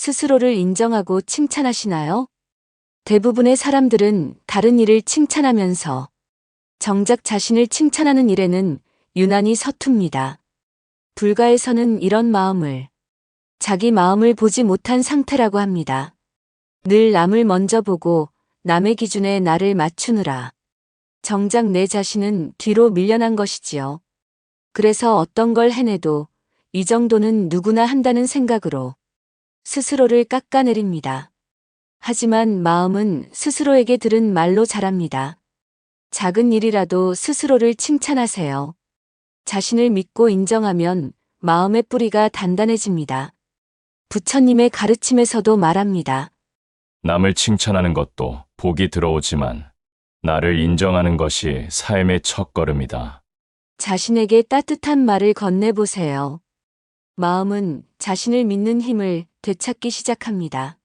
스스로를 인정하고 칭찬하시나요? 대부분의 사람들은 다른 일을 칭찬하면서 정작 자신을 칭찬하는 일에는 유난히 서툽니다. 불가에서는 이런 마음을 자기 마음을 보지 못한 상태라고 합니다. 늘 남을 먼저 보고 남의 기준에 나를 맞추느라 정작 내 자신은 뒤로 밀려난 것이지요. 그래서 어떤 걸 해내도 이 정도는 누구나 한다는 생각으로 스스로를 깎아내립니다. 하지만 마음은 스스로에게 들은 말로 자랍니다. 작은 일이라도 스스로를 칭찬하세요. 자신을 믿고 인정하면 마음의 뿌리가 단단해집니다. 부처님의 가르침에서도 말합니다. 남을 칭찬하는 것도 복이 들어오지만 나를 인정하는 것이 삶의 첫걸음이다. 자신에게 따뜻한 말을 건네보세요. 마음은 자신을 믿는 힘을 되찾기 시작합니다.